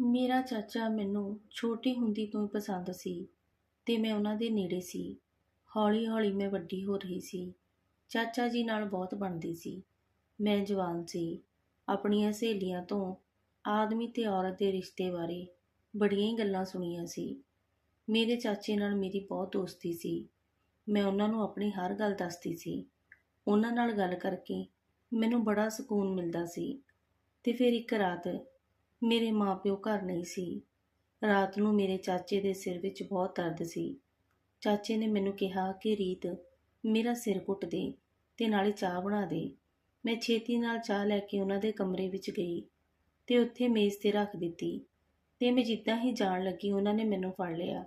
ਮੇਰਾ ਚਾਚਾ ਮੈਨੂੰ ਛੋਟੀ ਹੁੰਦੀ ਤੋਂ ਹੀ ਪਸੰਦ ਸੀ ਤੇ ਮੈਂ ਉਹਨਾਂ ਦੇ ਨੇੜੇ ਸੀ। ਹੌਲੀ-ਹੌਲੀ ਮੈਂ ਵੱਡੀ ਹੋ ਰਹੀ ਸੀ। ਚਾਚਾ ਜੀ ਨਾਲ ਬਹੁਤ ਬਣਦੀ ਸੀ। ਮੈਂ ਜਵਾਨ ਸੀ। ਆਪਣੀਆਂ ਸਹੇਲੀਆਂ ਤੋਂ ਆਦਮੀ ਤੇ ਔਰਤ ਦੇ ਰਿਸ਼ਤੇ ਬਾਰੇ ਬੜੀਆਂ ਹੀ ਗੱਲਾਂ ਸੁਣੀਆਂ ਸੀ। ਮੇਰੇ ਚਾਚੇ ਨਾਲ ਮੇਰੀ ਬਹੁਤ ਦੋਸਤੀ ਸੀ। ਮੈਂ ਉਹਨਾਂ ਨੂੰ ਆਪਣੀ ਹਰ ਗੱਲ ਦੱਸਦੀ ਸੀ। ਉਹਨਾਂ ਨਾਲ ਗੱਲ ਕਰਕੇ ਮੈਨੂੰ ਬੜਾ ਸਕੂਨ ਮਿਲਦਾ ਸੀ। ਤੇ ਫਿਰ ਇੱਕ ਰਾਤ ਮੇਰੇ ਮਾਪਿਓ ਘਰ ਨਹੀਂ ਸੀ। ਰਾਤ ਨੂੰ ਮੇਰੇ ਚਾਚੇ ਦੇ ਸਿਰ ਵਿੱਚ ਬਹੁਤ ਦਰਦ ਸੀ। ਚਾਚੇ ਨੇ ਮੈਨੂੰ ਕਿਹਾ ਕਿ, ਰੀਤ, ਮੇਰਾ ਸਿਰ ਘੁੱਟ ਦੇ ਤੇ ਨਾਲੇ ਚਾਹ ਬਣਾ ਦੇ। ਮੈਂ ਛੇਤੀ ਨਾਲ ਚਾਹ ਲੈ ਕੇ ਉਹਨਾਂ ਦੇ ਕਮਰੇ ਵਿੱਚ ਗਈ ਤੇ ਉੱਥੇ ਮੇਜ਼ ਤੇ ਰੱਖ ਦਿੱਤੀ ਤੇ ਮੈਂ ਜਿੱਦਾਂ ਹੀ ਜਾਣ ਲੱਗੀ, ਉਹਨਾਂ ਨੇ ਮੈਨੂੰ ਫੜ ਲਿਆ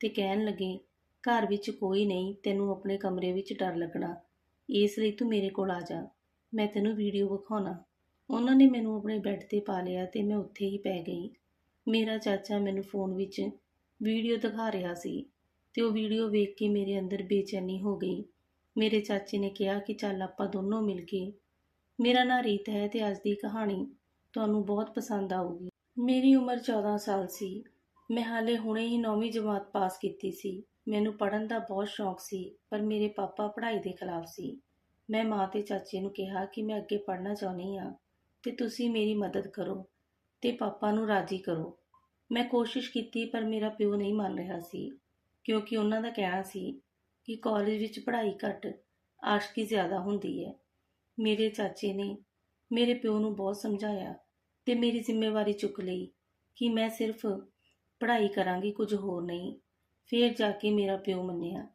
ਤੇ ਕਹਿਣ ਲੱਗੇ, ਘਰ ਵਿੱਚ ਕੋਈ ਨਹੀਂ, ਤੈਨੂੰ ਆਪਣੇ ਕਮਰੇ ਵਿੱਚ ਡਰ ਲੱਗਣਾ। ਇਸ ਲਈ ਤੂੰ ਮੇਰੇ ਕੋਲ ਆ ਜਾ। ਮੈਂ ਤੈਨੂੰ ਵੀਡੀਓ ਵਿਖਾਉਣਾ। ਉਹਨਾਂ ਨੇ ਮੈਨੂੰ ਆਪਣੇ ਬੈੱਡ ਤੇ ਪਾ ਲਿਆ ਤੇ ਮੈਂ ਉੱਥੇ ਹੀ ਪੈ ਗਈ। ਮੇਰਾ ਚਾਚਾ ਮੈਨੂੰ ਫੋਨ ਵਿੱਚ ਵੀਡੀਓ ਦਿਖਾ ਰਿਹਾ ਸੀ ਤੇ ਉਹ ਵੀਡੀਓ ਵੇਖ ਕੇ ਮੇਰੇ ਅੰਦਰ ਬੇਚੈਨੀ ਹੋ ਗਈ। ਮੇਰੇ ਚਾਚੇ ਨੇ ਕਿਹਾ ਕਿ ਚੱਲ ਆਪਾਂ ਦੋਨੋਂ ਮਿਲ ਕੇ, ਮੇਰਾ ਨਾਂ ਰੀਤ ਹੈ ਤੇ ਅੱਜ ਦੀ ਕਹਾਣੀ ਤੁਹਾਨੂੰ ਬਹੁਤ ਪਸੰਦ ਆਊਗੀ। ਮੇਰੀ ਉਮਰ 14 ਸਾਲ ਸੀ। ਮੈਂ ਹਾਲੇ ਹੁਣੇ ਹੀ 9ਵੀਂ ਜਮਾਤ ਪਾਸ ਕੀਤੀ ਸੀ। ਮੈਨੂੰ ਪੜ੍ਹਨ ਦਾ ਬਹੁਤ ਸ਼ੌਂਕ ਸੀ, ਪਰ ਮੇਰੇ ਪਾਪਾ ਪੜ੍ਹਾਈ ਦੇ ਖਿਲਾਫ ਸੀ। ਮੈਂ ਮਾਂ ਤੇ ਚਾਚੇ ਨੂੰ ਕਿਹਾ ਕਿ ਮੈਂ ਅੱਗੇ ਪੜ੍ਹਨਾ ਚਾਹੁੰਦੀ ਹਾਂ। ਤੇ ਤੁਸੀਂ ਮੇਰੀ ਮਦਦ ਕਰੋ ਤੇ ਪਾਪਾ ਨੂੰ ਰਾਜੀ ਕਰੋ। ਮੈਂ ਕੋਸ਼ਿਸ਼ ਕੀਤੀ, ਪਰ ਮੇਰਾ ਪਿਓ ਨਹੀਂ ਮੰਨ ਰਿਹਾ ਸੀ, ਕਿਉਂਕਿ ਉਹਨਾਂ ਦਾ ਕਹਿਣਾ ਸੀ ਕਿ ਕਾਲਜ ਵਿੱਚ ਪੜ੍ਹਾਈ ਘੱਟ, ਆਸ਼ਕੀ ਜ਼ਿਆਦਾ ਹੁੰਦੀ ਹੈ। ਮੇਰੇ ਚਾਚੇ ਨੇ ਮੇਰੇ ਪਿਓ ਨੂੰ ਬਹੁਤ ਸਮਝਾਇਆ ਤੇ ਮੇਰੀ ਜ਼ਿੰਮੇਵਾਰੀ ਚੁੱਕ ਲਈ ਕਿ ਮੈਂ ਸਿਰਫ ਪੜ੍ਹਾਈ ਕਰਾਂਗੀ, ਕੁਝ ਹੋਰ ਨਹੀਂ। ਫੇਰ ਜਾ ਕੇ ਮੇਰਾ ਪਿਓ ਮੰਨਿਆ।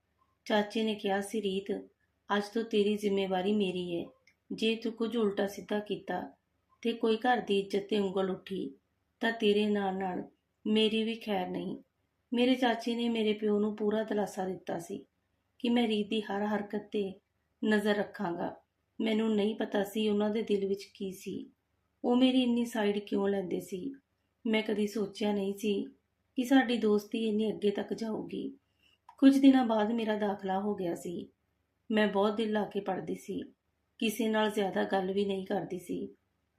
ਚਾਚੇ ਨੇ ਕਿਹਾ ਸੀ ਰੀਤ ਅੱਜ ਤੋਂ ਤੇਰੀ ਜ਼ਿੰਮੇਵਾਰੀ ਮੇਰੀ ਹੈ। ਜੇ ਤੂੰ ਕੁਝ ਉਲਟਾ ਸਿੱਧਾ ਕੀਤਾ ਤੇ ਕੋਈ ਘਰ ਦੀ ਇੱਜ਼ਤ ਤੇ ਉਂਗਲ ਉੱਠੀ, ਤਾਂ ਤੇਰੇ ਨਾਲ ਨਾਲ ਮੇਰੀ ਵੀ ਖੈਰ ਨਹੀਂ। ਮੇਰੇ ਚਾਚੇ ਨੇ ਮੇਰੇ ਪਿਓ ਨੂੰ ਪੂਰਾ ਦਿਲਾਸਾ ਦਿੱਤਾ ਸੀ ਕਿ ਮੈਂ ਰੀਤ ਦੀ ਹਰ ਹਰਕਤ ਤੇ ਨਜ਼ਰ ਰੱਖਾਂਗਾ। ਮੈਨੂੰ ਨਹੀਂ ਪਤਾ ਸੀ ਉਹਨਾਂ ਦੇ ਦਿਲ ਵਿੱਚ ਕੀ ਸੀ। ਉਹ ਮੇਰੀ ਇੰਨੀ ਸਾਈਡ ਕਿਉਂ ਲੈਂਦੇ ਸੀ? ਮੈਂ ਕਦੀ ਸੋਚਿਆ ਨਹੀਂ ਸੀ ਕਿ ਸਾਡੀ ਦੋਸਤੀ ਇੰਨੀ ਅੱਗੇ ਤੱਕ ਜਾਊਗੀ। ਕੁਝ ਦਿਨਾਂ ਬਾਅਦ ਮੇਰਾ ਦਾਖਲਾ ਹੋ ਗਿਆ ਸੀ। ਮੈਂ ਬਹੁਤ ਦਿਲ ਲਾ ਕੇ ਪੜ੍ਹਦੀ ਸੀ। ਕਿਸੇ ਨਾਲ ਜ਼ਿਆਦਾ ਗੱਲ ਵੀ ਨਹੀਂ ਕਰਦੀ ਸੀ।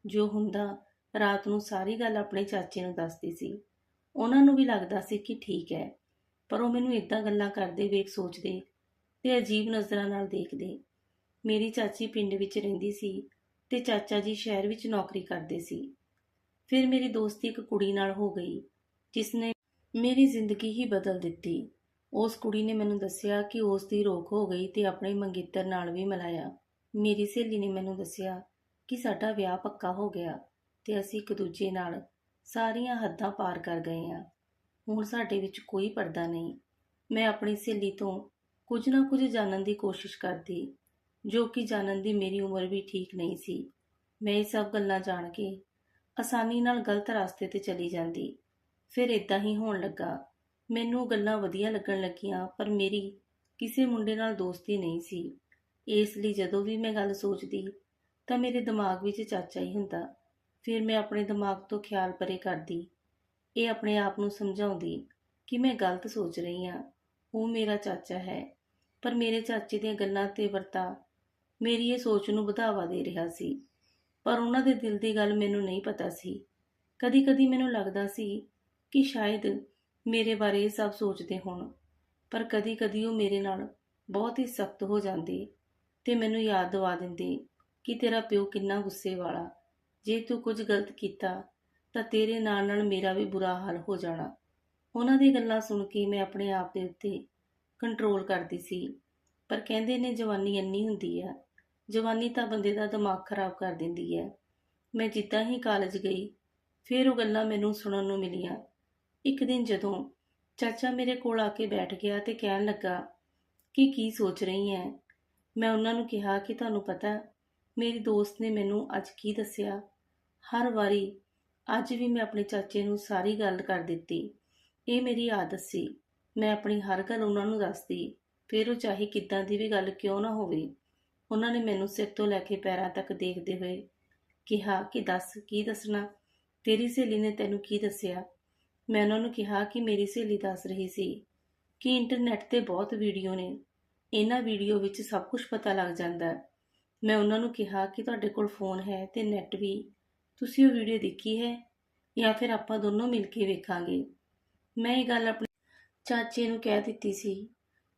ਜੋ ਹੁੰਦਾ, ਰਾਤ ਨੂੰ ਸਾਰੀ ਗੱਲ ਆਪਣੇ ਚਾਚੇ ਨੂੰ ਦੱਸਦੀ ਸੀ। ਉਹਨਾਂ ਨੂੰ ਵੀ ਲੱਗਦਾ ਸੀ ਕਿ ਠੀਕ ਹੈ, ਪਰ ਉਹ ਮੈਨੂੰ ਇਦਾਂ ਗੱਲਾਂ ਕਰਦੇ ਵੇਖ ਸੋਚਦੇ ਤੇ ਅਜੀਬ ਨਜ਼ਰਾਂ ਨਾਲ ਦੇਖਦੇ। ਮੇਰੀ ਚਾਚੀ ਪਿੰਡ ਵਿੱਚ ਰਹਿੰਦੀ ਸੀ ਤੇ ਚਾਚਾ ਜੀ ਸ਼ਹਿਰ ਵਿੱਚ ਨੌਕਰੀ ਕਰਦੇ ਸੀ। ਫਿਰ ਮੇਰੀ ਦੋਸਤੀ ਇੱਕ ਕੁੜੀ ਨਾਲ ਹੋ ਗਈ ਜਿਸ ਨੇ ਮੇਰੀ ਜ਼ਿੰਦਗੀ ਹੀ ਬਦਲ ਦਿੱਤੀ। ਉਸ ਕੁੜੀ ਨੇ ਮੈਨੂੰ ਦੱਸਿਆ ਕਿ ਉਸ ਦੀ ਰੋਕ ਹੋ ਗਈ ਤੇ ਆਪਣੇ ਮੰਗੇਤਰ ਨਾਲ ਵੀ ਮਿਲਾਇਆ। ਮੇਰੀ ਸਹੇਲੀ ਨੇ ਮੈਨੂੰ ਦੱਸਿਆ ਕਿ ਸਾਡਾ ਵਿਆਹ ਪੱਕਾ ਹੋ ਗਿਆ ਤੇ ਅਸੀਂ ਇੱਕ ਦੂਜੇ ਨਾਲ ਸਾਰੀਆਂ ਹੱਦਾਂ ਪਾਰ ਕਰ ਗਏ ਹਾਂ। ਹੁਣ ਸਾਡੇ ਵਿੱਚ ਕੋਈ ਪਰਦਾ ਨਹੀਂ। ਮੈਂ ਆਪਣੀ ਸਹੇਲੀ ਤੋਂ ਕੁਝ ਨਾ ਕੁਝ ਜਾਣਨ ਦੀ ਕੋਸ਼ਿਸ਼ ਕਰਦੀ, ਜੋ ਕਿ ਜਾਣਨ ਦੀ ਮੇਰੀ ਉਮਰ ਵੀ ਠੀਕ ਨਹੀਂ ਸੀ। ਮੈਂ ਇਹ ਸਭ ਗੱਲਾਂ ਜਾਣ ਕੇ ਆਸਾਨੀ ਨਾਲ ਗਲਤ ਰਸਤੇ ਤੇ ਚਲੀ ਜਾਂਦੀ। ਫਿਰ ਇਦਾਂ ਹੀ ਹੋਣ ਲੱਗਾ। ਮੈਨੂੰ ਗੱਲਾਂ ਵਧੀਆ ਲੱਗਣ ਲੱਗੀਆਂ, ਪਰ ਮੇਰੀ ਕਿਸੇ ਮੁੰਡੇ ਨਾਲ ਦੋਸਤੀ ਨਹੀਂ ਸੀ। ਇਸ ਲਈ ਜਦੋਂ ਵੀ ਮੈਂ ਗੱਲ ਸੋਚਦੀ ਤਾਂ ਮੇਰੇ ਦਿਮਾਗ ਵਿੱਚ ਚਾਚਾ ਹੀ ਹੁੰਦਾ। ਫਿਰ ਮੈਂ ਆਪਣੇ ਦਿਮਾਗ ਤੋਂ ਖਿਆਲ ਪਰੇ ਕਰਦੀ। ਇਹ ਆਪਣੇ ਆਪ ਨੂੰ ਸਮਝਾਉਂਦੀ ਕਿ ਮੈਂ ਗਲਤ ਸੋਚ ਰਹੀ ਹਾਂ। ਉਹ ਮੇਰਾ ਚਾਚਾ ਹੈ, ਪਰ ਮੇਰੇ ਚਾਚੇ ਦੀਆਂ ਗੱਲਾਂ ਤੇ ਵਰਤਾ ਮੇਰੀ ਇਹ ਸੋਚ ਨੂੰ ਵਧਾਵਾ ਦੇ ਰਿਹਾ ਸੀ। ਪਰ ਉਹਨਾਂ ਦੇ ਦਿਲ ਦੀ ਗੱਲ ਮੈਨੂੰ ਨਹੀਂ ਪਤਾ ਸੀ। ਕਦੀ-ਕਦੀ ਮੈਨੂੰ ਲੱਗਦਾ ਸੀ ਕਿ ਸ਼ਾਇਦ ਮੇਰੇ ਬਾਰੇ ਇਹ ਸਭ ਸੋਚਦੇ ਹੋਣ, ਪਰ ਕਦੀ-ਕਦੀ ਉਹ ਮੇਰੇ ਨਾਲ ਬਹੁਤ ਹੀ ਸਖਤ ਹੋ ਜਾਂਦੇ ਤੇ ਮੈਨੂੰ ਯਾਦ ਦਿਵਾ ਦਿੰਦੇ ਕਿ ਤੇਰਾ ਪਿਓ ਕਿੰਨਾ ਗੁੱਸੇ ਵਾਲਾ। ਜੇ ਤੂੰ ਕੁਝ ਗਲਤ ਕੀਤਾ, ਤਾਂ ਤੇਰੇ ਨਾਲ ਨਾਲ ਮੇਰਾ ਵੀ ਬੁਰਾ ਹਾਲ ਹੋ ਜਾਣਾ। ਉਹਨਾਂ ਦੀ ਗੱਲਾਂ ਸੁਣ ਕੇ ਮੈਂ ਆਪਣੇ ਆਪ ਦੇ ਉੱਤੇ ਕੰਟਰੋਲ ਕਰਦੀ ਸੀ। ਪਰ ਕਹਿੰਦੇ ਨੇ, ਜਵਾਨੀ ਇੰਨੀ ਹੁੰਦੀ ਆ। ਜਵਾਨੀ ਤਾਂ ਬੰਦੇ ਦਾ ਦਿਮਾਗ ਖਰਾਬ ਕਰ ਦਿੰਦੀ ਹੈ ਮੈਂ ਜਿੱਦਾਂ ਹੀ ਕਾਲਜ ਗਈ, ਫਿਰ ਉਹ ਗੱਲਾਂ ਮੈਨੂੰ ਸੁਣਨ ਨੂੰ ਮਿਲੀਆਂ। ਇੱਕ ਦਿਨ ਜਦੋਂ ਚਾਚਾ ਮੇਰੇ ਕੋਲ ਆ ਕੇ ਬੈਠ ਗਿਆ ਤੇ ਕਹਿਣ ਲੱਗਾ ਕਿ ਕੀ ਸੋਚ ਰਹੀ ਹੈ ਮੈਂ ਉਹਨਾਂ ਨੂੰ ਕਿਹਾ ਕਿ ਤੁਹਾਨੂੰ ਪਤਾ ਮੇਰੀ ਦੋਸਤ ਨੇ ਮੈਨੂੰ ਅੱਜ ਕੀ ਦੱਸਿਆ? ਹਰ ਵਾਰੀ ਅੱਜ ਵੀ ਮੈਂ ਆਪਣੇ ਚਾਚੇ ਨੂੰ ਸਾਰੀ ਗੱਲ ਕਰ ਦਿੱਤੀ। ਇਹ ਮੇਰੀ ਆਦਤ ਸੀ। ਮੈਂ ਆਪਣੀ ਹਰ ਗੱਲ ਉਹਨਾਂ ਨੂੰ ਦੱਸਦੀ। ਫਿਰ ਉਹ ਚਾਹੇ ਕਿੱਦਾਂ ਦੀ ਵੀ ਗੱਲ ਕਿਉਂ ਨਾ ਹੋਵੇ, ਉਹਨਾਂ ਨੇ ਮੈਨੂੰ ਸਿਰ ਤੋਂ ਲੈ ਕੇ ਪੈਰਾਂ ਤੱਕ ਦੇਖਦੇ ਹੋਏ ਕਿਹਾ ਕਿ ਦੱਸ, ਕੀ ਦੱਸਣਾ? ਤੇਰੀ ਸਹੇਲੀ ਨੇ ਤੈਨੂੰ ਕੀ ਦੱਸਿਆ? ਮੈਂ ਉਹਨਾਂ ਨੂੰ ਕਿਹਾ ਕਿ ਮੇਰੀ ਸਹੇਲੀ ਦੱਸ ਰਹੀ ਸੀ ਕਿ ਇੰਟਰਨੈਟ ਤੇ ਬਹੁਤ ਵੀਡੀਓ ਨੇ। ਇਹਨਾਂ ਵੀਡੀਓ ਵਿੱਚ ਸਭ ਕੁਝ ਪਤਾ ਲੱਗ ਜਾਂਦਾ ਹੈ। ਮੈਂ ਉਹਨਾਂ ਨੂੰ ਕਿਹਾ ਕਿ ਤੁਹਾਡੇ ਕੋਲ ਫੋਨ ਹੈ ਤੇ ਨੈੱਟ ਵੀ। ਤੁਸੀਂ ਉਹ ਵੀਡੀਓ ਦੇਖੀ ਹੈ ਜਾਂ ਫਿਰ ਆਪਾਂ ਦੋਨੋਂ ਮਿਲ ਕੇ ਵੇਖਾਂਗੇ। ਮੈਂ ਇਹ ਗੱਲ ਆਪਣੇ ਚਾਚੇ ਨੂੰ ਕਹਿ ਦਿੱਤੀ ਸੀ।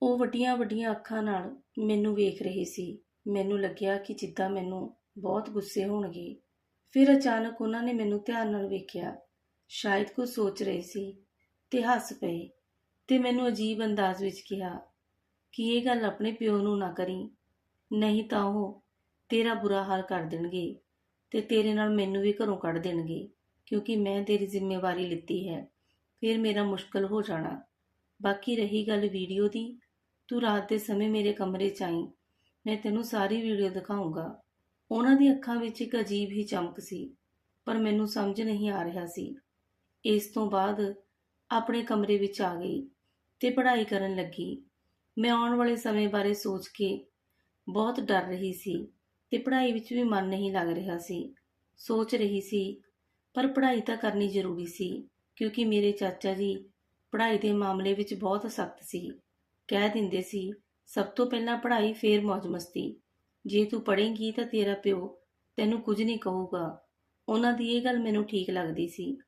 ਉਹ ਵੱਡੀਆਂ ਵੱਡੀਆਂ ਅੱਖਾਂ ਨਾਲ ਮੈਨੂੰ ਵੇਖ ਰਹੇ ਸੀ। ਮੈਨੂੰ ਲੱਗਿਆ ਕਿ ਜਿੱਦਾਂ ਮੈਨੂੰ ਬਹੁਤ ਗੁੱਸੇ ਹੋਣਗੇ। ਫਿਰ ਅਚਾਨਕ ਉਹਨਾਂ ਨੇ ਮੈਨੂੰ ਧਿਆਨ ਨਾਲ ਵੇਖਿਆ। ਸ਼ਾਇਦ ਕੁਝ ਸੋਚ ਰਹੇ ਸੀ ਤੇ ਹੱਸ ਪਏ ਤੇ ਮੈਨੂੰ ਅਜੀਬ ਅੰਦਾਜ਼ ਵਿੱਚ ਕਿਹਾ ਕਿ ਇਹ ਗੱਲ ਆਪਣੇ ਪਿਓ ਨੂੰ ਨਾ ਕਰੀ। ਨਹੀਂ ਤਾਂ ਉਹ ਤੇਰਾ ਬੁਰਾ ਹਾਲ ਕਰ ਦੇਣਗੇ ਤੇ ਤੇਰੇ ਨਾਲ ਮੈਨੂੰ ਵੀ ਘਰੋਂ ਕੱਢ ਦੇਣਗੇ, ਕਿਉਂਕਿ ਮੈਂ ਤੇਰੀ ਜ਼ਿੰਮੇਵਾਰੀ ਲਿੱਤੀ ਹੈ। ਫਿਰ ਮੇਰਾ ਮੁਸ਼ਕਲ ਹੋ ਜਾਣਾ। ਬਾਕੀ ਰਹੀ ਗੱਲ ਵੀਡੀਓ ਦੀ। ਤੂੰ ਰਾਤ ਦੇ ਸਮੇਂ ਮੇਰੇ ਕਮਰੇ 'ਚ ਆਈ। ਮੈਂ ਤੈਨੂੰ ਸਾਰੀ ਵੀਡੀਓ ਦਿਖਾਉਂਗਾ ਉਹਨਾਂ ਦੀ ਅੱਖਾਂ ਵਿੱਚ ਇੱਕ ਅਜੀਬ ਹੀ ਚਮਕ ਸੀ, ਪਰ ਮੈਨੂੰ ਸਮਝ ਨਹੀਂ ਆ ਰਿਹਾ ਸੀ। ਇਸ ਤੋਂ ਬਾਅਦ ਆਪਣੇ ਕਮਰੇ ਵਿੱਚ ਆ ਗਈ ਤੇ ਪੜ੍ਹਾਈ ਕਰਨ ਲੱਗੀ। ਮੈਂ ਆਉਣ ਵਾਲੇ ਸਮੇਂ ਬਾਰੇ ਸੋਚ ਕੇ ਬਹੁਤ ਡਰ ਰਹੀ ਸੀ। ਤੇ ਪੜ੍ਹਾਈ ਵਿੱਚ ਵੀ ਮਨ ਨਹੀਂ ਲੱਗ ਰਿਹਾ ਸੀ। ਸੋਚ ਰਹੀ ਸੀ, ਪਰ ਪੜ੍ਹਾਈ ਤਾਂ ਕਰਨੀ ਜ਼ਰੂਰੀ ਸੀ, ਕਿਉਂਕਿ ਮੇਰੇ ਚਾਚਾ ਜੀ ਪੜ੍ਹਾਈ ਦੇ ਮਾਮਲੇ ਵਿੱਚ ਬਹੁਤ ਸਖਤ ਸੀ। ਕਹਿ ਦਿੰਦੇ ਸੀ, ਸਭ ਤੋਂ ਪਹਿਲਾਂ ਪੜ੍ਹਾਈ ਫੇਰ ਮौज ਮਸਤੀ। ਜੇ ਤੂੰ ਪੜ੍ਹੇਂਗੀ ਤਾਂ ਤੇਰਾ ਪਿਓ ਤੈਨੂੰ ਕੁਝ ਨਹੀਂ ਕਹੂਗਾ। ਉਹਨਾਂ ਦੀ ਇਹ ਗੱਲ ਮੈਨੂੰ ਠੀਕ ਲੱਗਦੀ ਸੀ।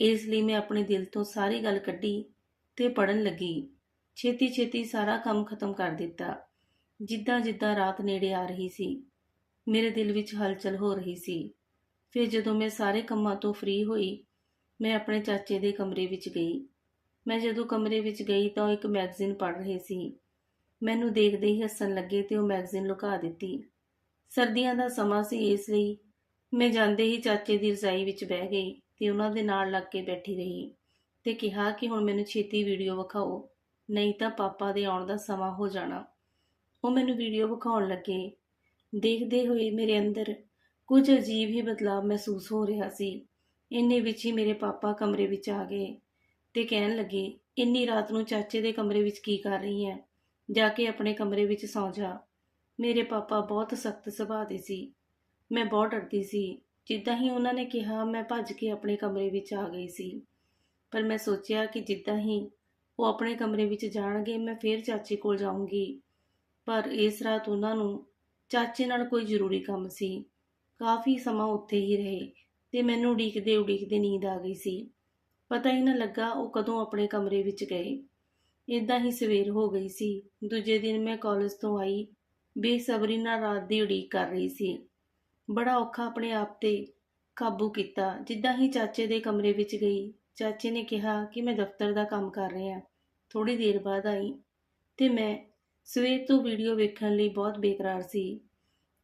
ਇਸ ਲਈ ਮੈਂ ਆਪਣੇ ਦਿਲ ਤੋਂ ਸਾਰੀ ਗੱਲ ਕੱਢੀ ਤੇ ਪੜਨ ਲੱਗੀ। ਛੇਤੀ ਛੇਤੀ ਸਾਰਾ ਕੰਮ ਖਤਮ ਕਰ ਦਿੱਤਾ। ਜਿੱਦਾਂ ਜਿੱਦਾਂ ਰਾਤ ਨੇੜੇ ਆ ਰਹੀ ਸੀ ਮੇਰੇ ਦਿਲ ਵਿੱਚ ਹਲਚਲ ਹੋ ਰਹੀ ਸੀ। ਫਿਰ ਜਦੋਂ ਮੈਂ ਸਾਰੇ ਕੰਮਾਂ ਤੋਂ ਫ੍ਰੀ ਹੋਈ, ਮੈਂ ਆਪਣੇ ਚਾਚੇ ਦੇ ਕਮਰੇ ਵਿੱਚ ਗਈ। ਮੈਂ ਜਦੋਂ ਕਮਰੇ ਵਿੱਚ ਗਈ ਤਾਂ ਉਹ ਇੱਕ ਮੈਗਜ਼ੀਨ ਪੜ੍ਹ ਰਹੇ ਸੀ। ਮੈਨੂੰ ਦੇਖਦੇ ਹੀ ਹੱਸਣ ਲੱਗੇ ਤੇ ਉਹ ਮੈਗਜ਼ੀਨ ਲੁਕਾ ਦਿੱਤੀ। ਸਰਦੀਆਂ ਦਾ ਸਮਾਂ ਸੀ ਇਸ ਲਈ ਮੈਂ ਜਾਂਦੇ ਹੀ ਚਾਚੇ ਦੀ ਰਜ਼ਾਈ ਵਿੱਚ ਬਹਿ ਗਈ ਤੇ ਉਹਨਾਂ ਦੇ ਨਾਲ ਲੱਗ ਕੇ ਬੈਠੀ ਰਹੀ ਤੇ ਕਿਹਾ ਕਿ ਹੁਣ ਮੈਨੂੰ ਛੇਤੀ ਵੀਡੀਓ ਵਿਖਾਓ, ਨਹੀਂ ਤਾਂ ਪਾਪਾ ਦੇ ਆਉਣ ਦਾ ਸਮਾਂ ਹੋ ਜਾਣਾ। ਉਹ ਮੈਨੂੰ ਵੀਡੀਓ ਵਿਖਾਉਣ ਲੱਗੇ ਦੇਖਦੇ ਹੋਏ ਮੇਰੇ ਅੰਦਰ ਕੁਝ ਅਜੀਬ ਹੀ ਬਦਲਾਅ ਮਹਿਸੂਸ ਹੋ ਰਿਹਾ ਸੀ। ਇੰਨੇ ਵਿੱਚ ਹੀ ਮੇਰੇ ਪਾਪਾ ਕਮਰੇ ਵਿੱਚ ਆ ਗਏ ਤੇ ਕਹਿਣ ਲੱਗੇ, ਇੰਨੀ ਰਾਤ ਨੂੰ ਚਾਚੇ ਦੇ ਕਮਰੇ ਵਿੱਚ ਕੀ ਕਰ ਰਹੀ ਹੈ ਜਾ ਕੇ ਆਪਣੇ ਕਮਰੇ ਵਿੱਚ ਸੌਂ ਜਾ। ਮੇਰੇ ਪਾਪਾ ਬਹੁਤ ਸਖਤ ਸੁਭਾਅ ਦੇ ਸੀ। ਮੈਂ ਬਹੁਤ ਡਰਦੀ ਸੀ। ਜਿੱਦਾਂ ਹੀ ਉਹਨਾਂ ਨੇ ਕਿਹਾ, ਮੈਂ ਭੱਜ ਕੇ ਆਪਣੇ ਕਮਰੇ ਵਿੱਚ ਆ ਗਈ ਸੀ। ਪਰ ਮੈਂ ਸੋਚਿਆ ਕਿ ਜਿੱਦਾਂ ਹੀ ਉਹ ਆਪਣੇ ਕਮਰੇ ਵਿੱਚ ਜਾਣਗੇ, ਮੈਂ ਫੇਰ ਚਾਚੇ ਕੋਲ ਜਾਊਂਗੀ। ਪਰ ਇਸ ਰਾਤ ਉਹਨਾਂ ਨੂੰ ਚਾਚੇ ਨਾਲ ਕੋਈ ਜ਼ਰੂਰੀ ਕੰਮ ਸੀ। ਕਾਫੀ ਸਮਾਂ ਉੱਥੇ ਹੀ ਰਹੇ ਤੇ ਮੈਨੂੰ ਉਡੀਕਦੇ ਉਡੀਕਦੇ ਨੀਂਦ ਆ ਗਈ ਸੀ। ਪਤਾ ਹੀ ਨਾ ਲੱਗਾ ਉਹ ਕਦੋਂ ਆਪਣੇ ਕਮਰੇ ਵਿੱਚ ਗਏ। ਇਦਾਂ ਹੀ ਸਵੇਰ ਹੋ ਗਈ ਸੀ। ਦੂਜੇ ਦਿਨ ਮੈਂ ਕਾਲਜ ਤੋਂ ਆਈ। ਬੇਸਬਰੀ ਨਾਲ ਰਾਤ ਦੀ ਉਡੀਕ ਕਰ ਰਹੀ ਸੀ। ਬੜਾ ਔਖਾ ਆਪਣੇ ਆਪ ਤੇ ਕਾਬੂ ਕੀਤਾ। ਜਿੱਦਾਂ ਹੀ ਚਾਚੇ ਦੇ ਕਮਰੇ ਵਿੱਚ ਗਈ, ਚਾਚੇ ਨੇ ਕਿਹਾ ਕਿ ਮੈਂ ਦਫ਼ਤਰ ਦਾ ਕੰਮ ਕਰ ਰਿਹਾ। ਥੋੜੀ ਦੇਰ ਬਾਅਦ ਆਈ ਤੇ ਮੈਂ ਸਵੇਰ ਤੋਂ ਵੀਡੀਓ ਵੇਖਣ ਲਈ ਬਹੁਤ ਬੇਕਰਾਰ ਸੀ।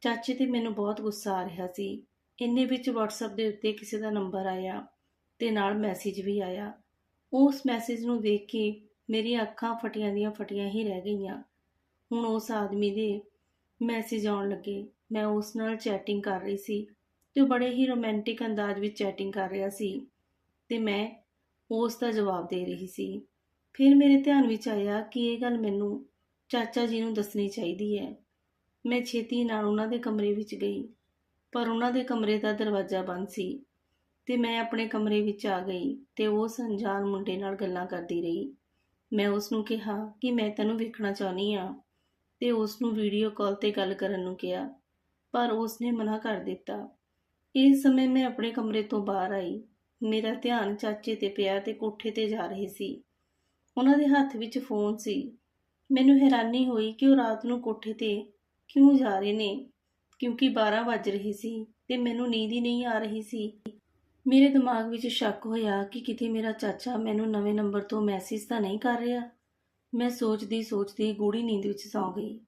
ਚਾਚੇ ਤੇ ਮੈਨੂੰ ਬਹੁਤ ਗੁੱਸਾ ਆ ਰਿਹਾ ਸੀ। ਇੰਨੇ ਵਿੱਚ WhatsApp ਦੇ ਉੱਤੇ ਕਿਸੇ ਦਾ ਨੰਬਰ ਆਇਆ ਤੇ ਨਾਲ ਮੈਸੇਜ ਵੀ ਆਇਆ। ਉਸ ਮੈਸੇਜ ਨੂੰ ਦੇਖ ਕੇ ਮੇਰੀਆਂ ਅੱਖਾਂ ਫਟੀਆਂ ਦੀਆਂ ਫਟੀਆਂ ਹੀ ਰਹਿ ਗਈਆਂ। ਹੁਣ ਉਸ ਆਦਮੀ ਦੇ ਮੈਸੇਜ ਆਉਣ ਲੱਗੇ। ਮੈਂ ਉਸ ਨਾਲ ਚੈਟਿੰਗ ਕਰ ਰਹੀ ਸੀ ਤੇ ਉਹ ਬੜੇ ਹੀ ਰੋਮਾਂਟਿਕ ਅੰਦਾਜ਼ ਵਿੱਚ ਚੈਟਿੰਗ ਕਰ ਰਿਹਾ ਸੀ ਤੇ ਮੈਂ ਉਸ ਦਾ ਜਵਾਬ ਦੇ ਰਹੀ ਸੀ। ਫਿਰ ਮੇਰੇ ਧਿਆਨ ਵਿੱਚ ਆਇਆ ਕਿ ਇਹ ਗੱਲ ਮੈਨੂੰ ਚਾਚਾ ਜੀ ਨੂੰ ਦੱਸਣੀ ਚਾਹੀਦੀ ਹੈ। ਮੈਂ ਛੇਤੀ ਨਾਲ ਉਹਨਾਂ ਦੇ ਕਮਰੇ ਵਿੱਚ ਗਈ, ਪਰ ਉਹਨਾਂ ਦੇ ਕਮਰੇ ਦਾ ਦਰਵਾਜ਼ਾ ਬੰਦ ਸੀ ਤੇ ਮੈਂ ਆਪਣੇ ਕਮਰੇ ਵਿੱਚ ਆ ਗਈ ਤੇ ਉਹ ਸੰਜਾਨ ਮੁੰਡੇ ਨਾਲ ਗੱਲਾਂ ਕਰਦੀ ਰਹੀ। ਮੈਂ ਉਸ ਨੂੰ ਕਿਹਾ ਕਿ ਮੈਂ ਤੈਨੂੰ ਵੇਖਣਾ ਚਾਹੁੰਦੀ ਆ ਤੇ ਉਸ ਨੂੰ ਵੀਡੀਓ ਕਾਲ ਤੇ ਗੱਲ ਕਰਨ ਨੂੰ ਕਿਹਾ, ਪਰ ਉਸ ਨੇ ਮਨਾ ਕਰ ਦਿੱਤਾ। ਇਸ ਸਮੇਂ ਮੈਂ ਆਪਣੇ ਕਮਰੇ ਤੋਂ ਬਾਹਰ ਆਈ। ਮੇਰਾ ਧਿਆਨ ਚਾਚੇ ਤੇ ਪਿਆ ਤੇ ਕੋਠੇ ਤੇ ਜਾ ਰਹੀ ਸੀ। ਉਹਨਾਂ ਦੇ ਹੱਥ ਵਿੱਚ ਫੋਨ ਸੀ। ਮੈਨੂੰ ਹੈਰਾਨੀ ਹੋਈ ਕਿ ਉਹ ਰਾਤ ਨੂੰ ਕੋਠੇ ਤੇ ਕਿਉਂ ਜਾ ਰਹੇ ਨੇ, ਕਿਉਂਕਿ 12 ਵੱਜ ਰਹੇ ਸੀ ਤੇ ਮੈਨੂੰ ਨੀਂਦ ਹੀ ਨਹੀਂ ਆ ਰਹੀ ਸੀ। ਮੇਰੇ ਦਿਮਾਗ ਵਿੱਚ ਸ਼ੱਕ ਹੋਇਆ ਕਿ ਕਿਤੇ ਮੇਰਾ ਚਾਚਾ ਮੈਨੂੰ ਨਵੇਂ ਨੰਬਰ ਤੋਂ ਮੈਸੇਜ ਤਾਂ ਨਹੀਂ ਕਰ ਰਿਹਾ। ਮੈਂ ਸੋਚਦੀ ਸੋਚਦੀ ਗੂੜੀ ਨੀਂਦ ਵਿੱਚ ਸੌਂ ਗਈ।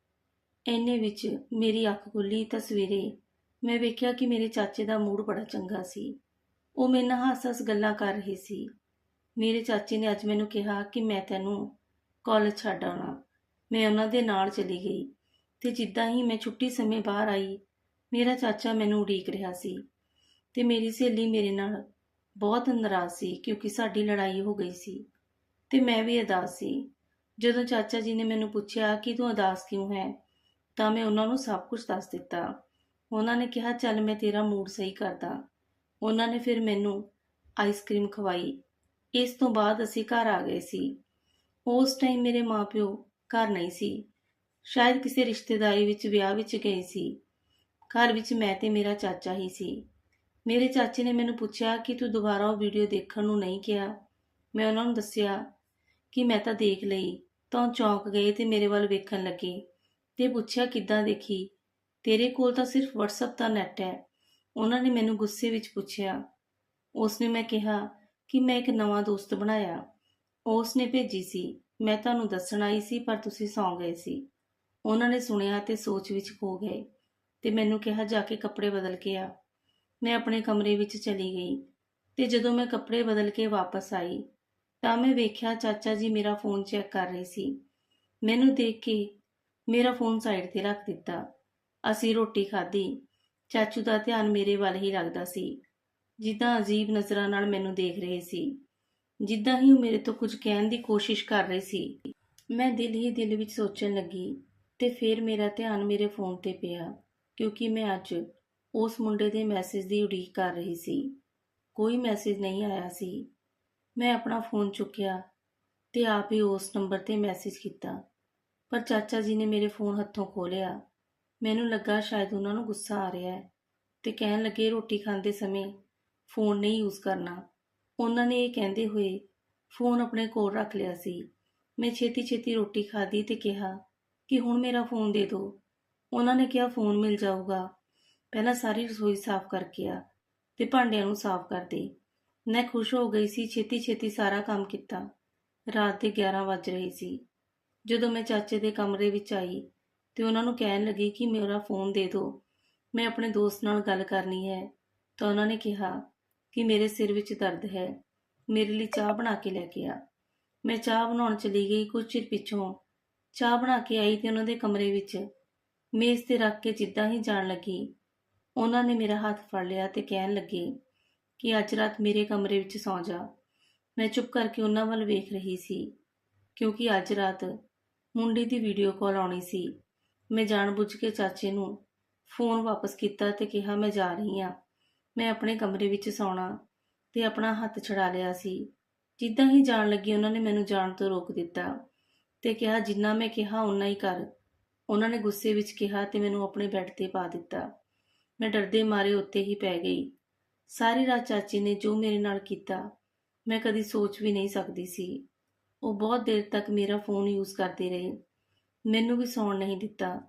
ਐਨੇ ਵਿੱਚ ਮੇਰੀ ਅੱਖ ਖੁੱਲੀ ਤਾਂ ਸਵੇਰੇ ਮੈਂ ਵੇਖਿਆ ਕਿ ਮੇਰੇ ਚਾਚੇ ਦਾ ਮੂਡ ਬੜਾ ਚੰਗਾ ਸੀ। ਉਹ ਮੇਰੇ ਨਾਲ ਹੱਸ-ਹੱਸ ਗੱਲਾਂ ਕਰ ਰਹੇ ਸੀ। ਮੇਰੇ ਚਾਚੇ ਨੇ ਅੱਜ ਮੈਨੂੰ ਕਿਹਾ ਕਿ ਮੈਂ ਤੈਨੂੰ ਕਾਲਜ ਛੱਡ ਆਉਣਾ। ਮੈਂ ਉਹਨਾਂ ਦੇ ਨਾਲ ਚਲੀ ਗਈ ਤੇ ਜਿੱਦਾਂ ਹੀ ਮੈਂ ਛੁੱਟੀ ਸਮੇਂ ਬਾਹਰ ਆਈ, ਮੇਰਾ ਚਾਚਾ ਮੈਨੂੰ ਉਡੀਕ ਰਿਹਾ ਸੀ ਤੇ ਮੇਰੀ ਸਹੇਲੀ ਮੇਰੇ ਨਾਲ ਬਹੁਤ ਨਾਰਾਜ਼ ਸੀ ਕਿਉਂਕਿ ਸਾਡੀ ਲੜਾਈ ਹੋ ਗਈ ਸੀ ਤੇ ਮੈਂ ਵੀ ਉਦਾਸ ਸੀ। ਜਦੋਂ ਚਾਚਾ ਜੀ ਨੇ ਮੈਨੂੰ ਪੁੱਛਿਆ ਕਿ ਤੂੰ ਅਦਾਸ ਕਿਉਂ ਹੈ, ਤਾਂ ਮੈਂ ਉਹਨਾਂ ਨੂੰ ਸਭ ਕੁਝ ਦੱਸ ਦਿੱਤਾ। ਉਹਨਾਂ ਨੇ ਕਿਹਾ, ਚੱਲ ਮੈਂ ਤੇਰਾ ਮੂਡ ਸਹੀ ਕਰਦਾ। ਉਹਨਾਂ ਨੇ ਫਿਰ ਮੈਨੂੰ ਆਈਸਕ੍ਰੀਮ ਖਵਾਈ। ਇਸ ਤੋਂ ਬਾਅਦ ਅਸੀਂ ਘਰ ਆ ਗਏ ਸੀ। ਉਸ ਟਾਈਮ ਮੇਰੇ ਮਾਪਿਓ ਘਰ ਨਹੀਂ ਸੀ। ਸ਼ਾਇਦ ਕਿਸੇ ਰਿਸ਼ਤੇਦਾਰੀ ਵਿੱਚ ਵਿਆਹ ਵਿੱਚ ਗਏ ਸੀ। ਘਰ ਵਿੱਚ ਮੈਂ ਤੇ ਮੇਰਾ ਚਾਚਾ ਹੀ ਸੀ। ਮੇਰੇ ਚਾਚੇ ਨੇ ਮੈਨੂੰ ਪੁੱਛਿਆ ਕਿ ਤੂੰ ਦੁਬਾਰਾ ਉਹ ਵੀਡੀਓ ਦੇਖਣ ਨੂੰ ਨਹੀਂ ਕਿਹਾ। ਮੈਂ ਉਹਨਾਂ ਨੂੰ ਦੱਸਿਆ ਕਿ ਮੈਂ ਤਾਂ ਦੇਖ ਲਈ, ਤਾਂ ਉਹ ਚੌਂਕ ਗਏ ਤੇ ਮੇਰੇ ਵੱਲ ਵੇਖਣ ਲੱਗੇ ਤੇ ਪੁੱਛਿਆ ਕਿੱਦਾਂ ਦੇਖੀ। ਤੇਰੇ ਕੋਲ ਤਾਂ ਸਿਰਫ WhatsApp ਦਾ ਨੈਟ ਹੈ। ਉਹਨਾਂ ਨੇ ਮੈਨੂੰ ਗੁੱਸੇ ਵਿੱਚ ਪੁੱਛਿਆ। ਉਸਨੇ ਮੈਂ ਕਿਹਾ ਕਿ ਮੈਂ ਇੱਕ ਨਵਾਂ ਦੋਸਤ ਬਣਾਇਆ। ਉਸ ਨੇ ਭੇਜੀ ਸੀ। ਮੈਂ ਤੁਹਾਨੂੰ ਦੱਸਣ ਆਈ ਸੀ, ਪਰ ਤੁਸੀਂ ਸੌਂ ਗਏ ਸੀ। ਉਹਨਾਂ ਨੇ ਸੁਣਿਆ ਤੇ ਸੋਚ ਵਿੱਚ ਖੋ ਗਏ ਤੇ ਮੈਨੂੰ ਕਿਹਾ, ਜਾ ਕੇ ਕੱਪੜੇ ਬਦਲ ਕੇ ਆ। ਮੈਂ ਆਪਣੇ ਕਮਰੇ ਵਿੱਚ ਚਲੀ ਗਈ ਤੇ ਜਦੋਂ ਮੈਂ ਕੱਪੜੇ ਬਦਲ ਕੇ ਵਾਪਸ ਆਈ, ਤਾਂ ਮੈਂ ਵੇਖਿਆ ਚਾਚਾ ਜੀ ਮੇਰਾ ਫੋਨ ਚੈੱਕ ਕਰ ਰਹੇ ਸੀ। ਮੈਨੂੰ ਦੇਖ ਕੇ ਮੇਰਾ ਫੋਨ ਸਾਈਡ ਤੇ ਰੱਖ ਦਿੱਤਾ। ਅਸੀਂ ਰੋਟੀ ਖਾਧੀ। ਚਾਚੂ ਦਾ ਧਿਆਨ ਮੇਰੇ ਵੱਲ ਹੀ ਲੱਗਦਾ ਸੀ। ਜਿੱਦਾਂ ਅਜੀਬ ਨਜ਼ਰਾਂ ਨਾਲ ਮੈਨੂੰ ਦੇਖ ਰਹੇ ਸੀ। ਜਿੱਦਾਂ ਹੀ ਉਹ ਮੇਰੇ ਤੋਂ ਕੁਝ ਕਹਿਣ ਦੀ ਕੋਸ਼ਿਸ਼ ਕਰ ਰਹੇ ਸੀ, ਮੈਂ ਦਿਲ ਹੀ ਦਿਲ ਵਿੱਚ ਸੋਚਣ ਲੱਗੀ ਤੇ ਫਿਰ ਮੇਰਾ ਧਿਆਨ ਮੇਰੇ ਫੋਨ ਤੇ ਪਿਆ, ਕਿਉਂਕਿ ਮੈਂ ਅੱਜ ਉਸ ਮੁੰਡੇ ਦੇ ਮੈਸੇਜ ਦੀ ਉਡੀਕ ਕਰ ਰਹੀ ਸੀ। ਕੋਈ ਮੈਸੇਜ ਨਹੀਂ ਆਇਆ ਸੀ। ਮੈਂ ਆਪਣਾ ਫੋਨ ਚੁੱਕਿਆ ਤੇ ਆਪ ਹੀ ਉਸ ਨੰਬਰ ਤੇ ਮੈਸੇਜ ਕੀਤਾ। ਪਰ ਚਾਚਾ ਜੀ ਨੇ ਮੇਰੇ ਫੋਨ ਹੱਥੋਂ ਖੋਹ ਲਿਆ ਮੈਨੂੰ ਲੱਗਾ ਸ਼ਾਇਦ ਉਹਨਾਂ ਨੂੰ ਗੁੱਸਾ ਆ ਰਿਹਾ ਹੈ ਤੇ ਕਹਿਣ ਲੱਗੇ ਰੋਟੀ ਖਾਂਦੇ ਸਮੇਂ ਫੋਨ ਨਹੀਂ ਯੂਜ਼ ਕਰਨਾ। ਉਹਨਾਂ ਨੇ ਇਹ ਕਹਿੰਦੇ ਹੋਏ ਫੋਨ ਆਪਣੇ ਕੋਲ ਰੱਖ ਲਿਆ ਸੀ। ਮੈਂ ਛੇਤੀ ਛੇਤੀ ਰੋਟੀ ਖਾਧੀ ਤੇ ਕਿਹਾ ਕਿ ਹੁਣ ਮੇਰਾ ਫੋਨ ਦੇ ਦਿਓ। ਉਹਨਾਂ ਨੇ ਕਿਹਾ, ਫੋਨ ਮਿਲ ਜਾਊਗਾ। ਪਹਿਲਾਂ ਸਾਰੀ ਰਸੋਈ ਸਾਫ਼ ਕਰਕੇ ਆ ਤੇ ਭਾਂਡਿਆਂ ਨੂੰ ਸਾਫ਼ ਕਰ ਦੇ। ਮੈਂ ਖੁਸ਼ ਹੋ ਗਈ ਸੀ, ਛੇਤੀ ਛੇਤੀ ਸਾਰਾ ਕੰਮ ਕੀਤਾ। ਰਾਤ ਦੇ 11 ਵੱਜ ਰਹੇ ਸੀ। ਜਦੋਂ ਮੈਂ ਚਾਚੇ ਦੇ ਕਮਰੇ ਵਿੱਚ ਆਈ ਤੇ ਉਹਨਾਂ ਨੂੰ ਕਹਿਣ ਲੱਗੀ ਕਿ ਮੇਰਾ ਫੋਨ ਦੇ ਦਿਓ, ਮੈਂ ਆਪਣੇ ਦੋਸਤ ਨਾਲ ਗੱਲ ਕਰਨੀ ਹੈ, ਤਾਂ ਉਹਨਾਂ ਨੇ ਕਿਹਾ ਕਿ ਮੇਰੇ ਸਿਰ ਵਿੱਚ ਦਰਦ ਹੈ। ਮੇਰੇ ਲਈ ਚਾਹ ਬਣਾ ਕੇ ਲੈ ਕੇ ਆ। ਮੈਂ ਚਾਹ ਬਣਾਉਣ ਚਲੀ ਗਈ ਕੁਝ ਚਿਰ ਪਿੱਛੋਂ। ਚਾਹ ਬਣਾ ਕੇ ਆਈ ਤੇ ਉਹਨਾਂ ਦੇ ਕਮਰੇ ਵਿੱਚ। ਮੇਜ਼ ਤੇ ਰੱਖ ਕੇ ਜਿੱਦਾਂ ਹੀ ਜਾਣ ਲੱਗੀ। ਉਹਨਾਂ ਨੇ ਮੇਰਾ ਹੱਥ ਫੜ ਲਿਆ ਤੇ ਕਹਿਣ ਲੱਗੇ ਕਿ ਅੱਜ ਰਾਤ ਮੇਰੇ ਕਮਰੇ ਵਿੱਚ ਸੌਂ ਜਾ। ਮੈਂ ਚੁੱਪ ਕਰਕੇ ਉਹਨਾਂ ਵੱਲ ਵੇਖ ਰਹੀ ਸੀ, ਕਿਉਂਕਿ ਅੱਜ ਰਾਤ ਮੁੰਡੇ ਦੀ ਵੀਡੀਓ ਕਾਲ ਆਉਣੀ ਸੀ। ਮੈਂ ਜਾਣਬੁੱਝ ਕੇ ਚਾਚੇ ਨੂੰ ਫੋਨ ਵਾਪਸ ਕੀਤਾ ਤੇ ਕਿਹਾ, ਮੈਂ ਜਾ ਰਹੀ ਹਾਂ। ਮੈਂ ਆਪਣੇ ਕਮਰੇ ਵਿੱਚ ਸੌਣਾ ਤੇ ਆਪਣਾ ਹੱਥ ਛੜਾ ਲਿਆ ਸੀ। ਜਿੱਦਾਂ ਹੀ ਜਾਣ ਲੱਗੀ, ਉਹਨਾਂ ਨੇ ਮੈਨੂੰ ਜਾਣ ਤੋਂ ਰੋਕ ਦਿੱਤਾ ਤੇ ਕਿਹਾ, ਜਿੰਨਾ ਮੈਂ ਕਿਹਾ, ਓਨਾ ਹੀ ਕਰ। ਉਹਨਾਂ ਨੇ ਗੁੱਸੇ ਵਿੱਚ ਕਿਹਾ ਤੇ ਮੈਨੂੰ ਆਪਣੇ ਬੈੱਡ ਤੇ ਪਾ ਦਿੱਤਾ। ਮੈਂ ਡਰਦੇ ਮਾਰੇ ਉੱਤੇ ਹੀ ਪੈ ਗਈ। ਸਾਰੀ ਰਾਤ ਚਾਚੀ ਨੇ ਜੋ ਮੇਰੇ ਨਾਲ ਕੀਤਾ, ਮੈਂ ਕਦੀ ਸੋਚ ਵੀ ਨਹੀਂ ਸਕਦੀ ਸੀ। ਉਹ ਬਹੁਤ ਦੇਰ ਤੱਕ ਮੇਰਾ ਫੋਨ ਯੂਜ਼ ਕਰਦੇ ਰਹੇ। ਮੈਨੂੰ ਵੀ ਸੌਣ ਨਹੀਂ ਦਿੱਤਾ।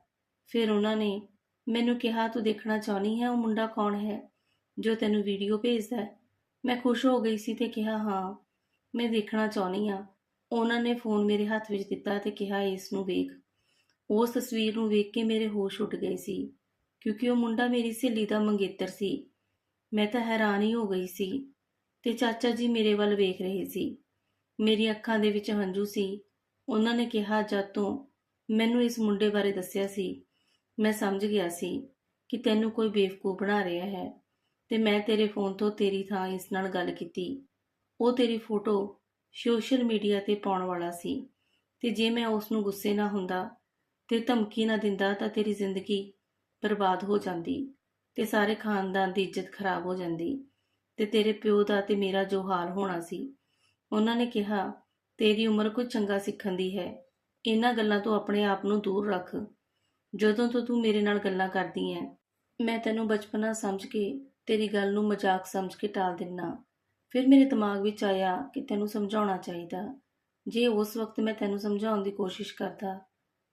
ਫਿਰ ਉਹਨਾਂ ਨੇ ਮੈਨੂੰ ਕਿਹਾ, ਤੂੰ ਦੇਖਣਾ ਚਾਹਨੀ ਹੈ, ਉਹ ਮੁੰਡਾ ਕੌਣ ਹੈ? ਜੋ ਤੈਨੂੰ ਵੀਡੀਓ ਭੇਜਦਾ ਹੈ। ਮੈਂ ਖੁਸ਼ ਹੋ ਗਈ ਸੀ ਤੇ ਕਿਹਾ, ਹਾਂ, ਮੈਂ ਦੇਖਣਾ ਚਾਹੁੰਦੀ ਆ ਉਹਨਾਂ ਨੇ ਫੋਨ ਮੇਰੇ ਹੱਥ ਵਿੱਚ ਦਿੱਤਾ ਤੇ ਕਿਹਾ ਇਸ ਨੂੰ ਵੇਖ। ਉਸ ਤਸਵੀਰ ਨੂੰ ਵੇਖ ਕੇ ਮੇਰੇ ਹੋਸ਼ ਉੱਡ ਗਏ ਸੀ, ਕਿਉਂਕਿ ਉਹ ਮੁੰਡਾ ਮੇਰੀ ਸਹੇਲੀ ਦਾ ਮੰਗੇਤਰ ਸੀ। ਮੈਂ ਤਾਂ ਹੈਰਾਨ ਹੀ ਹੋ ਗਈ ਸੀ ਤੇ ਚਾਚਾ ਜੀ ਮੇਰੇ ਵੱਲ ਵੇਖ ਰਹੇ ਸੀ। ਮੇਰੀ ਅੱਖਾਂ ਦੇ ਵਿੱਚ ਹੰਝੂ ਸੀ। ਉਹਨਾਂ ਨੇ ਕਿਹਾ, ਜਦ ਤੋਂ ਮੈਨੂੰ ਇਸ ਮੁੰਡੇ ਬਾਰੇ ਦੱਸਿਆ ਸੀ, ਮੈਂ ਸਮਝ ਗਿਆ ਸੀ ਕਿ ਤੈਨੂੰ ਕੋਈ ਬੇਵਕੂਫ ਬਣਾ ਰਿਹਾ ਹੈ। ਤੇ ਮੈਂ ਤੇਰੇ ਫੋਨ ਤੋਂ ਤੇਰੀ ਥਾਂ ਇਸ ਨਾਲ ਗੱਲ ਕੀਤੀ। ਉਹ ਤੇਰੀ ਫੋਟੋ ਸੋਸ਼ਲ ਮੀਡੀਆ ਤੇ ਪਾਉਣ ਵਾਲਾ ਸੀ। ਤੇ ਜੇ ਮੈਂ ਉਸ ਨੂੰ ਗੁੱਸੇ ਨਾ ਹੁੰਦਾ ਤੇ ਧਮਕੀ ਨਾ ਦਿੰਦਾ ਤਾਂ ਤੇਰੀ ਜ਼ਿੰਦਗੀ ਬਰਬਾਦ ਹੋ ਜਾਂਦੀ ਤੇ ਸਾਰੇ ਖਾਨਦਾਨ ਦੀ ਇੱਜ਼ਤ ਖਰਾਬ ਹੋ ਜਾਂਦੀ ਤੇ ਤੇਰੇ ਪਿਓ ਦਾ ਤੇ ਮੇਰਾ ਜੋ ਹਾਲ ਹੋਣਾ ਸੀ। ਉਹਨਾਂ ਨੇ ਕਿਹਾ, ਤੇਰੀ ਉਮਰ ਕੋਈ ਚੰਗਾ ਸਿੱਖਣ ਦੀ ਹੈ। ਇਹਨਾਂ ਗੱਲਾਂ ਤੋਂ ਆਪਣੇ ਆਪ ਨੂੰ ਦੂਰ ਰੱਖ। ਜਦੋਂ ਤੋਂ ਤੂੰ ਮੇਰੇ ਨਾਲ ਗੱਲਾਂ ਕਰਦੀ ਐ ਮੈਂ ਤੈਨੂੰ ਬਚਪਨਾ ਸਮਝ ਕੇ ਤੇਰੀ ਗੱਲ ਨੂੰ ਮਜ਼ਾਕ ਸਮਝ ਕੇ ਟਾਲ ਦਿੰਨਾ। ਫਿਰ ਮੇਰੇ ਦਿਮਾਗ ਵਿੱਚ ਆਇਆ ਕਿ ਤੈਨੂੰ ਸਮਝਾਉਣਾ ਚਾਹੀਦਾ। ਜੇ ਉਸ ਵਕਤ ਮੈਂ ਤੈਨੂੰ ਸਮਝਾਉਣ ਦੀ ਕੋਸ਼ਿਸ਼ ਕਰਦਾ,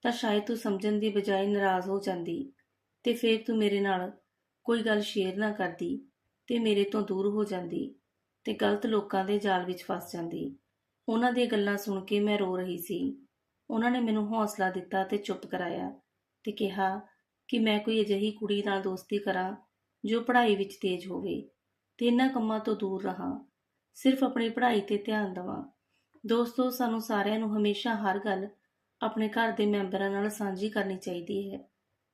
ਤਾਂ ਸ਼ਾਇਦ ਤੂੰ ਸਮਝਣ ਦੀ ਬਜਾਏ ਨਾਰਾਜ਼ ਹੋ ਜਾਂਦੀ ਤੇ ਫਿਰ ਤੂੰ ਮੇਰੇ ਨਾਲ ਕੋਈ ਗੱਲ ਸ਼ੇਅਰ ਨਾ ਕਰਦੀ ਤੇ ਮੇਰੇ ਤੋਂ ਦੂਰ ਹੋ ਜਾਂਦੀ ਤੇ ਗਲਤ ਲੋਕਾਂ ਦੇ ਜਾਲ ਵਿੱਚ ਫਸ ਜਾਂਦੀ। ਉਹਨਾਂ ਦੀਆਂ ਗੱਲਾਂ ਸੁਣ ਕੇ ਮੈਂ ਰੋ ਰਹੀ ਸੀ। ਉਹਨਾਂ ਨੇ ਮੈਨੂੰ ਹੌਸਲਾ ਦਿੱਤਾ ਤੇ ਚੁੱਪ ਕਰਾਇਆ ਤੇ ਕਿਹਾ ਕਿ ਮੈਂ ਕੋਈ ਅਜਿਹੀ ਕੁੜੀ ਨਾਲ ਦੋਸਤੀ ਕਰਾਂ ਜੋ ਪੜ੍ਹਾਈ ਵਿੱਚ ਤੇਜ਼ ਹੋਵੇ ਤੇ ਇਹਨਾਂ ਕੰਮਾਂ ਤੋਂ ਦੂਰ ਰਹਾਂ। ਸਿਰਫ ਆਪਣੀ ਪੜ੍ਹਾਈ ਤੇ ਧਿਆਨ ਦੇਵਾਂ। ਦੋਸਤੋ, ਸਾਨੂੰ ਸਾਰਿਆਂ ਨੂੰ ਹਮੇਸ਼ਾ ਹਰ ਗੱਲ ਆਪਣੇ ਘਰ ਦੇ ਮੈਂਬਰਾਂ ਨਾਲ ਸਾਂਝੀ ਕਰਨੀ ਚਾਹੀਦੀ ਹੈ,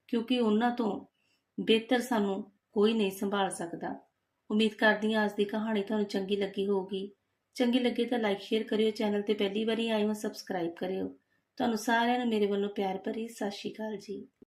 ਕਿਉਂਕਿ ਉਹਨਾਂ ਤੋਂ ਬਿਹਤਰ ਸਾਨੂੰ ਕੋਈ ਨਹੀਂ ਸੰਭਾਲ ਸਕਦਾ। ਉਮੀਦ ਕਰਦੀ ਹਾਂ ਅੱਜ ਦੀ ਕਹਾਣੀ ਤੁਹਾਨੂੰ ਚੰਗੀ ਲੱਗੀ ਹੋਊਗੀ। ਚੰਗੀ ਲੱਗੇ ਤਾਂ ਲਾਈਕ ਸ਼ੇਅਰ ਕਰਿਓ, ਚੈਨਲ ਤੇ ਪਹਿਲੀ ਵਾਰੀ ਆਏ ਹੋ ਸਬਸਕ੍ਰਾਈਬ ਕਰਿਓ। ਤੁਹਾਨੂੰ ਸਾਰਿਆਂ ਨੂੰ ਮੇਰੇ ਵੱਲੋਂ ਪਿਆਰ ਭਰੀ ਸਤਿ ਸ਼੍ਰੀ ਅਕਾਲ ਜੀ।